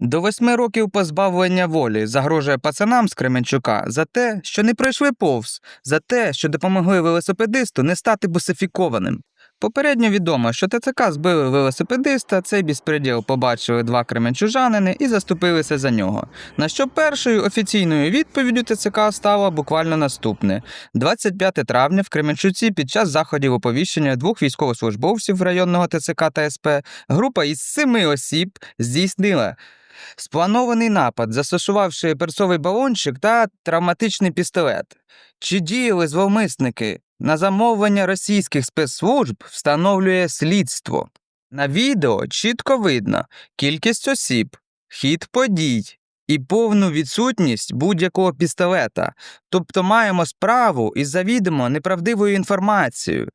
До восьми років позбавлення волі загрожує пацанам з Кременчука за те, що не пройшли повз, за те, що допомогли велосипедисту не стати бусифікованим. Попередньо відомо, що ТЦК збили велосипедиста, цей безпреділ побачили два кременчужанини і заступилися за нього. На що першою офіційною відповіддю ТЦК стало буквально наступне: 25 травня в Кременчуці під час заходів оповіщення двох військовослужбовців районного ТЦК та СП група із семи осіб здійснила спланований напад, застосувавши перцовий балончик та травматичний пістолет. Чи діяли зловмисники? На замовлення російських спецслужб встановлює слідство. На відео чітко видно кількість осіб, хід подій і повну відсутність будь-якого пістолета. Тобто маємо справу із завідомо неправдивою інформацією.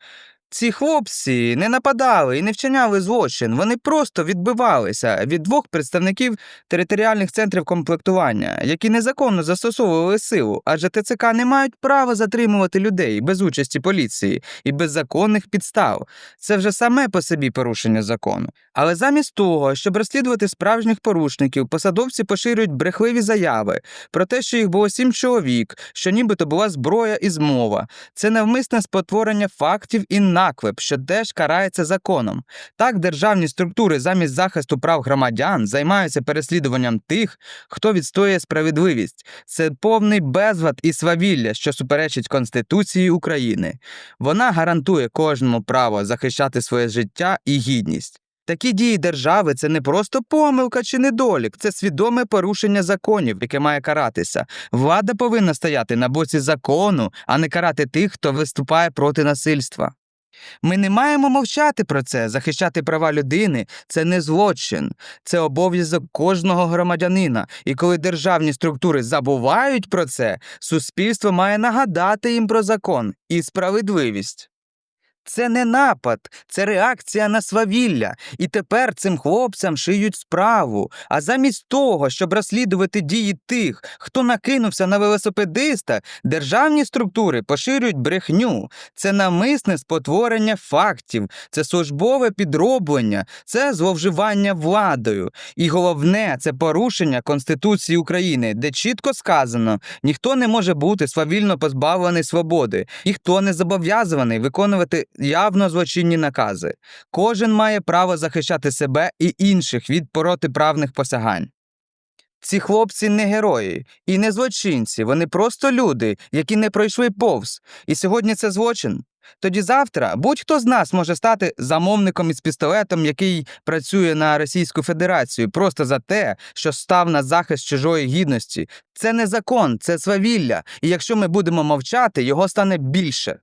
Ці хлопці не нападали і не вчиняли злочин, вони просто відбивалися від двох представників територіальних центрів комплектування, які незаконно застосовували силу, адже ТЦК не мають права затримувати людей без участі поліції і без законних підстав. Це вже саме по собі порушення закону. Але замість того, щоб розслідувати справжніх порушників, посадовці поширюють брехливі заяви про те, що їх було сім чоловік, що нібито була зброя і змова. Це навмисне спотворення фактів і наклеп, що теж карається законом. Так, державні структури замість захисту прав громадян займаються переслідуванням тих, хто відстоює справедливість. Це повний безлад і свавілля, що суперечить Конституції України. Вона гарантує кожному право захищати своє життя і гідність. Такі дії держави це не просто помилка чи недолік, це свідоме порушення законів, яке має каратися. Влада повинна стояти на боці закону, а не карати тих, хто виступає проти насильства. Ми не маємо мовчати про це. Захищати права людини це не злочин, це обов'язок кожного громадянина. І коли державні структури забувають про це, суспільство має нагадати їм про закон і справедливість. Це не напад, це реакція на свавілля. І тепер цим хлопцям шиють справу. А замість того, щоб розслідувати дії тих, хто накинувся на велосипедиста, державні структури поширюють брехню. Це намисне спотворення фактів, це службове підроблення, це зловживання владою. І головне це порушення Конституції України, де чітко сказано, ніхто не може бути свавільно позбавлений свободи, ніхто не зобов'язаний виконувати явно злочинні накази. Кожен має право захищати себе і інших від протиправних посягань. Ці хлопці не герої і не злочинці, вони просто люди, які не пройшли повз. І сьогодні це злочин. Тоді завтра будь-хто з нас може стати замовником із пістолетом, який працює на Російську Федерацію, просто за те, що став на захист чужої гідності. Це не закон, це свавілля. І якщо ми будемо мовчати, його стане більше.